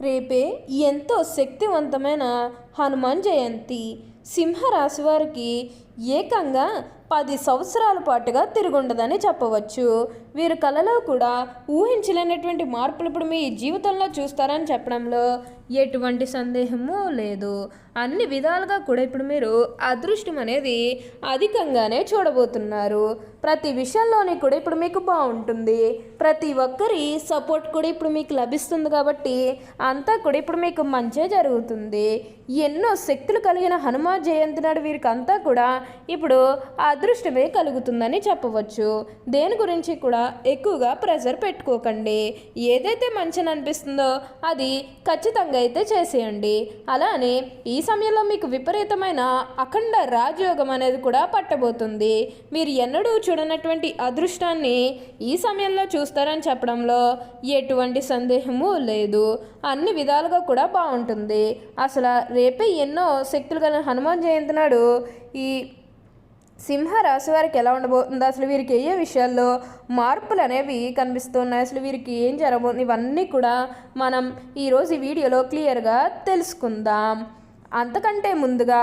రేపే ఎంతో శక్తివంతమైన హనుమాన్ జయంతి సింహరాశి వారికి ఏకంగా పది సంవత్సరాల పాటుగా తిరుగుండదని చెప్పవచ్చు. వీరు కళలో కూడా ఊహించలేనటువంటి మార్పులు ఇప్పుడు మీ జీవితంలో చూస్తారని చెప్పడంలో ఎటువంటి సందేహము లేదు. అన్ని విధాలుగా కూడా ఇప్పుడు మీరు అదృష్టం అనేది అధికంగానే చూడబోతున్నారు. ప్రతి విషయంలోనే కూడా ఇప్పుడు మీకు బాగుంటుంది. ప్రతి ఒక్కరి సపోర్ట్ కూడా ఇప్పుడు మీకు లభిస్తుంది కాబట్టి అంతా కూడా ఇప్పుడు మీకు మంచే జరుగుతుంది. ఎన్నో శక్తులు కలిగిన హనుమా జయంతి నాడు వీరికంతా కూడా ఇప్పుడు అదృష్టమే కలుగుతుందని చెప్పవచ్చు. దేని గురించి కూడా ఎక్కువగా ప్రెజర్ పెట్టుకోకండి. ఏదైతే మంచిని అనిపిస్తుందో అది ఖచ్చితంగా అయితే చేసేయండి. అలానే ఈ సమయంలో మీకు విపరీతమైన అఖండ రాజయోగం అనేది కూడా పట్టబోతుంది. మీరు ఎన్నడూ చూడనటువంటి అదృష్టాన్ని ఈ సమయంలో చూస్తారని చెప్పడంలో ఎటువంటి సందేహము లేదు. అన్ని విధాలుగా కూడా బాగుంటుంది. అసలు రే ఎన్నో శక్తులు కలిగిన హనుమాన్ జయంతి నాడు ఈ సింహ రాశి వారికి ఎలా ఉండబోతుంది? అసలు వీరికి ఏ విషయాల్లో మార్పులు అనేవి కనిపిస్తున్నాయి? అసలు వీరికి ఏం జరగబోతుంది? ఇవన్నీ కూడా మనం ఈరోజు ఈ వీడియోలో క్లియర్గా తెలుసుకుందాం. అంతకంటే ముందుగా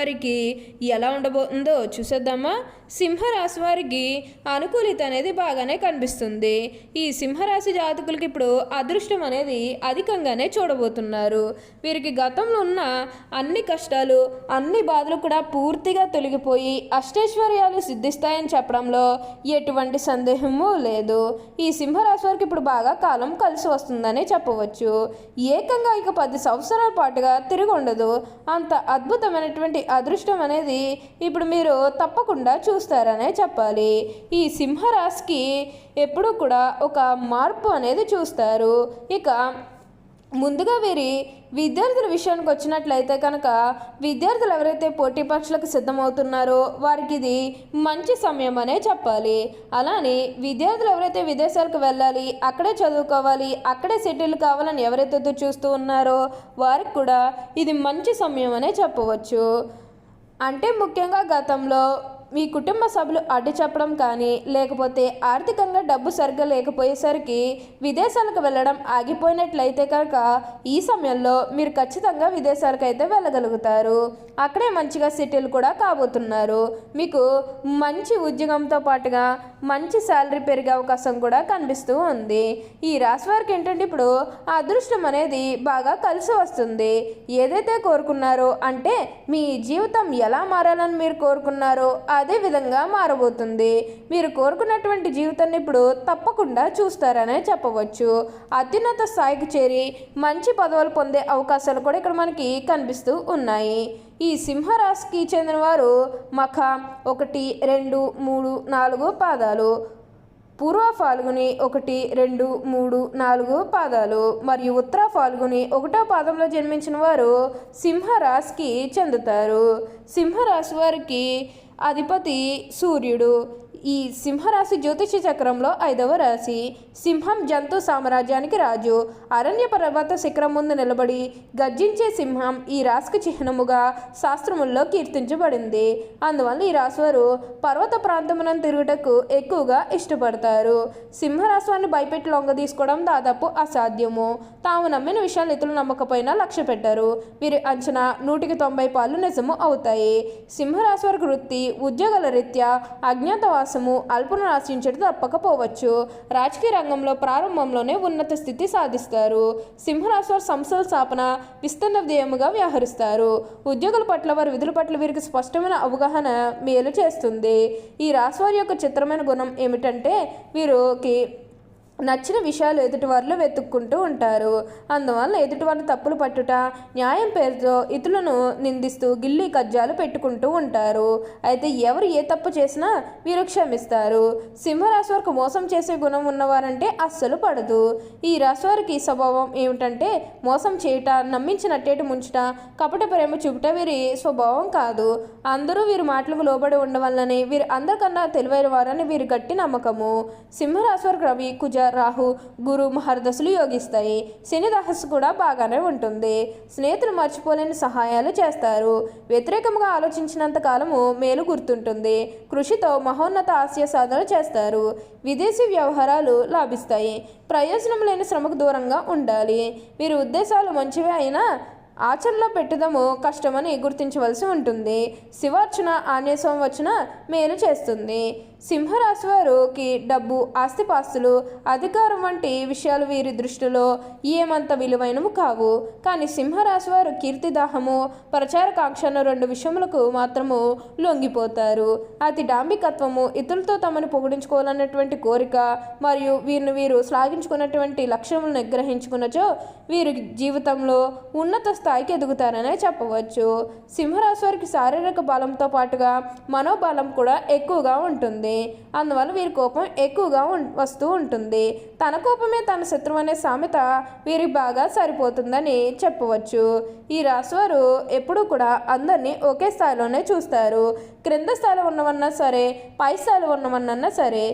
వారికి ఎలా ఉండబోతుందో చూసేద్దామా? సింహరాశి వారికి అనుకూలిత అనేది బాగానే కనిపిస్తుంది. ఈ సింహరాశి జాతకులకి ఇప్పుడు అదృష్టం అనేది అధికంగానే చూడబోతున్నారు. వీరికి గతంలో ఉన్న అన్ని కష్టాలు అన్ని బాధలు కూడా పూర్తిగా తొలగిపోయి అష్టైశ్వర్యాలు సిద్ధిస్తాయని చెప్పడంలో ఎటువంటి సందేహము లేదు. ఈ సింహరాశి వారికి ఇప్పుడు బాగా కాలం కలిసి వస్తుందని చెప్పవచ్చు. ఏకంగా ఇక పది సంవత్సరాల పాటుగా తిరిగి ఉండదు. అంత అద్భుతమైనటువంటి అదృష్టం అనేది ఇప్పుడు మీరు తప్పకుండా చూ చూస్తారనే చెప్పాలి. ఈ సింహరాశికి ఎప్పుడూ కూడా ఒక మార్పు అనేది చూస్తారు. ఇక ముందుగా వీరి విద్యార్థుల విషయానికి వచ్చినట్లయితే కనుక విద్యార్థులు ఎవరైతే పోటీ పరీక్షలకు సిద్ధమవుతున్నారో వారికి ఇది మంచి సమయం అనే చెప్పాలి. అలానే విద్యార్థులు ఎవరైతే విదేశాలకు వెళ్ళాలి అక్కడే చదువుకోవాలి అక్కడే సెటిల్ కావాలని ఎవరైతే చూస్తూ ఉన్నారో వారికి కూడా ఇది మంచి సమయం అనే చెప్పవచ్చు. అంటే ముఖ్యంగా గతంలో మీ కుటుంబ సభ్యులు అడ్డు చెప్పడం కానీ లేకపోతే ఆర్థికంగా డబ్బు సరిగ్గా లేకపోయేసరికి విదేశాలకు వెళ్ళడం ఆగిపోయినట్లయితే కనుక ఈ సమయంలో మీరు ఖచ్చితంగా విదేశాలకు అయితే వెళ్ళగలుగుతారు. అక్కడే మంచిగా సెటిల్ కూడా కాబోతున్నారు. మీకు మంచి ఉద్యోగంతో పాటుగా మంచి శాలరీ పెరిగే అవకాశం కూడా కనిపిస్తూ ఉంది. ఈ రాశి వారికి ఏంటంటే ఇప్పుడు అదృష్టం అనేది బాగా కలిసి వస్తుంది. ఏదైతే కోరుకున్నారో అంటే మీ జీవితం ఎలా మారాలని మీరు కోరుకున్నారో అదే విధంగా మారబోతుంది. మీరు కోరుకున్నటువంటి జీవితాన్ని ఇప్పుడు తప్పకుండా చూస్తారనే చెప్పవచ్చు. అత్యున్నత స్థాయికి చేరి మంచి పదవులు పొందే అవకాశాలు కూడా ఇక్కడ మనకి కనిపిస్తూ ఉన్నాయి. ఈ సింహరాశికి చెందిన వారు మఖ ఒకటి రెండు మూడు నాలుగు పాదాలు. పూర్వ ఫాల్గుని ఒకటి రెండు మూడు నాలుగు పాదాలు. మరియు ఉత్తర ఫాల్గుని ఒకటో పాదంలో జన్మించిన వారు సింహరాశికి చెందుతారు. సింహరాశి వారికి అధిపతి సూర్యుడు. ఈ సింహరాశి జ్యోతిష చక్రంలో ఐదవ రాశి. సింహం జంతు సామ్రాజ్యానికి రాజు. అరణ్య పర్వత శిఖరం ముందు నిలబడి గర్జించే సింహం ఈ రాశికి చిహ్నముగా శాస్త్రముల్లో కీర్తించబడింది. అందువల్ల ఈ రాశివారు పర్వత ప్రాంతమున తిరుగుటకు ఎక్కువగా ఇష్టపడతారు. సింహరాశివాన్ని భయపెట్టి లొంగ తీసుకోవడం దాదాపు అసాధ్యము. తాము నమ్మిన విషయాలు ఇతరులు నమ్మకపోయినా లక్ష్య పెట్టారు. వీరి అంచనా నూటికి తొంభై పాలు నిజము అవుతాయి. సింహరాశి వారికి వృత్తి ఉద్యోగాల రీత్యా అజ్ఞాతవాసము అల్పును ఆశించడం తప్పకపోవచ్చు. రాజకీయ రంగంలో ప్రారంభంలోనే ఉన్నత స్థితి సాధిస్తారు. సింహరాశి సంస్థల స్థాపన విస్తరణ ధ్యేయముగా వ్యవహరిస్తారు. ఉద్యోగుల పట్ల వారి విధుల పట్ల వీరికి స్పష్టమైన అవగాహన మేలు చేస్తుంది. ఈ రాశివారి యొక్క చిత్రమైన గుణం ఏమిటంటే వీరికి నచ్చిన విషయాలు ఎదుటివారిలో వెతుక్కుంటూ ఉంటారు. అందువల్ల ఎదుటివారిని తప్పులు పట్టుట న్యాయం పేరుతో ఇతరులను నిందిస్తూ గిల్లి కజ్జాలు పెట్టుకుంటూ ఉంటారు. అయితే ఎవరు ఏ తప్పు చేసినా వీరు క్షమిస్తారు. సింహరాశి వారికి మోసం చేసే గుణం ఉన్నవారంటే అస్సలు పడదు. ఈ రాశి వారికి స్వభావం ఏమిటంటే మోసం చేయుట నమ్మించినట్టేటి ముంచుట కపట ప్రేమ చూపుట వీరి స్వభావం కాదు. అందరూ వీరి మాటలకు లోబడి ఉండవల్లని వీరు అందరికన్నా తెలివైన వారని వీరి గట్టి నమ్మకము. సింహరాశి వారికి రవి కుజ రాహు గురు మహర్దశలు యోగిస్తాయి. శని రహస్సు కూడా బాగానే ఉంటుంది. స్నేహితులు మర్చిపోలేని సహాయాలు చేస్తారు. వ్యతిరేకంగా ఆలోచించినంత కాలము మేలు గుర్తుంటుంది. కృషితో మహోన్నత ఆశయ సాధన చేస్తారు. విదేశీ వ్యవహారాలు లాభిస్తాయి. ప్రయోజనం లేని శ్రమకు దూరంగా ఉండాలి. వీరి ఉద్దేశాలు మంచివే అయినా ఆచరణలో పెట్టడము కష్టమని గుర్తించవలసి ఉంటుంది. శివార్చన ఆన్యసం వచ్చిన మేలు చేస్తుంది. సింహరాశి వారికి డబ్బు ఆస్తిపాస్తులు అధికారం వంటి విషయాలు వీరి దృష్టిలో ఏమంత విలువైనవి కావు. కానీ సింహరాశి వారు కీర్తిదాహము ప్రచారకాంక్షను రెండు విషయములకు మాత్రము లొంగిపోతారు. అతి డాంబికత్వము ఇతరులతో తమను పొగిడించుకోవాలన్నటువంటి కోరిక మరియు వీరిని వీరు శ్లాఘించుకున్నటువంటి లక్ష్యములను నిగ్రహించుకున్నచో వీరి జీవితంలో ఉన్నత స్థాయికి ఎదుగుతారనే చెప్పవచ్చు. సింహరాశి వారికి శారీరక బలంతో పాటుగా మనోబలం కూడా ఎక్కువగా ఉంటుంది. అందువల్ల వీరి కోపం ఎక్కువగా వస్తూ ఉంటుంది. తన కోపమే తన శత్రువు అనే సామెత వీరికి బాగా సరిపోతుందని చెప్పవచ్చు. ఈ రాశివారు ఎప్పుడూ కూడా అందరినీ ఒకే స్థాయిలోనే చూస్తారు. క్రింద స్థాయిలో ఉన్నవన్నా సరే పై స్థాయిలో ఉన్నవన్నా సరే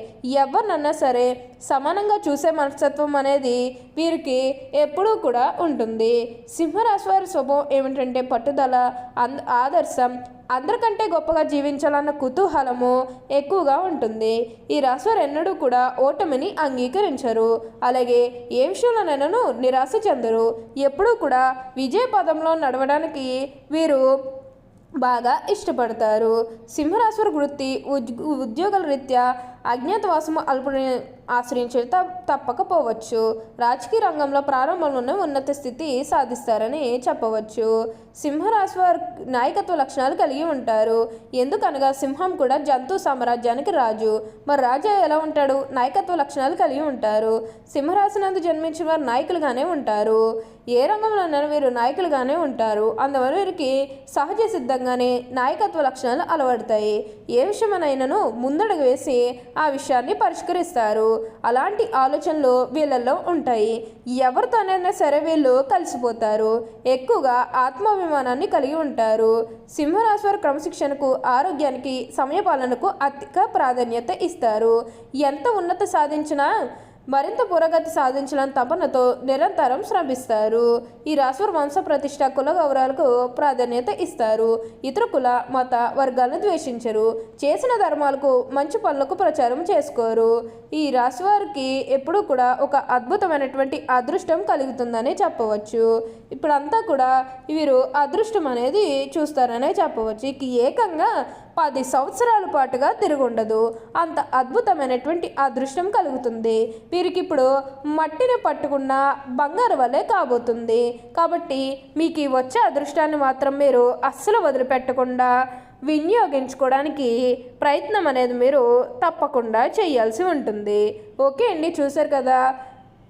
ఎవరినన్నా సరే సమానంగా చూసే మనస్తత్వం అనేది వీరికి ఎప్పుడూ కూడా ఉంటుంది. సింహరాశి వారి స్వభావం ఏమిటంటే పట్టుదల అంద ఆదర్శం అందరికంటే గొప్పగా జీవించాలన్న కుతూహలము ఎక్కువగా ఉంటుంది. ఈ రాశివారు ఎన్నడూ కూడా ఓటమిని అంగీకరించరు. అలాగే ఏ విషయంలోనైనాను నిరాశ చెందరు. ఎప్పుడూ కూడా విజయ పదంలో నడవడానికి వీరు బాగా ఇష్టపడతారు. సింహరాశివారి వృత్తి ఉద్ ఉద్యోగాల రీత్యా అజ్ఞాతవాసము అల్ప ఆశ్రయించేది తప్పకపోవచ్చు. రాజకీయ రంగంలో ప్రారంభంలోనే ఉన్నత స్థితి సాధిస్తారని చెప్పవచ్చు. సింహరాశి వారు నాయకత్వ లక్షణాలు కలిగి ఉంటారు. ఎందుకనగా సింహం కూడా జంతు సామ్రాజ్యానికి రాజు. మరి రాజా ఎలా ఉంటాడు? నాయకత్వ లక్షణాలు కలిగి ఉంటారు. సింహరాశి నందు జన్మించిన వారు నాయకులుగానే ఉంటారు. ఏ రంగంలోనైనా వీరు నాయకులుగానే ఉంటారు. అందువల్ల వీరికి సహజ సిద్ధంగానే నాయకత్వ లక్షణాలు అలవడతాయి. ఏ విషయమనైనాను ముందడుగు వేసి ఆ విషయాన్ని పరిష్కరిస్తారు. అలాంటి ఆలోచనలు వీళ్ళల్లో ఉంటాయి. ఎవరితోనైనా సరే వీళ్ళు కలిసిపోతారు. ఎక్కువగా ఆత్మాభిమానాన్ని కలిగి ఉంటారు. సింహరాశి క్రమశిక్షణకు ఆరోగ్యానికి సమయపాలనకు అధిక ప్రాధాన్యత ఇస్తారు. ఎంత ఉన్నత సాధించినా మరింత పురోగతి సాధించాలని తపనతో నిరంతరం శ్రమిస్తారు. ఈ రాశివారి వంశ ప్రతిష్ట కుల గౌరవాలకు ప్రాధాన్యత ఇస్తారు. ఇతర కుల మత వర్గాలను ద్వేషించరు. చేసిన ధర్మాలకు మంచి పనులకు ప్రచారం చేసుకోరు. ఈ రాశి వారికి ఎప్పుడూ కూడా ఒక అద్భుతమైనటువంటి అదృష్టం కలుగుతుందని చెప్పవచ్చు. ఇప్పుడంతా కూడా వీరు అదృష్టం అనేది చూస్తారనే చెప్పవచ్చు. ఇక ఏకంగా పది సంవత్సరాల పాటుగా తిరుగుండదు. అంత అద్భుతమైనటువంటి అదృష్టం కలుగుతుంది. వీరికి ఇప్పుడు మట్టిని పట్టుకున్న బంగారు వలె కాబోతుంది. కాబట్టి మీకు ఈ వచ్చే అదృష్టాన్ని మాత్రం మీరు అస్సలు వదిలిపెట్టకుండా వినియోగించుకోవడానికి ప్రయత్నం అనేది మీరు తప్పకుండా చేయాల్సి ఉంటుంది. ఓకే అండి చూశారు కదా?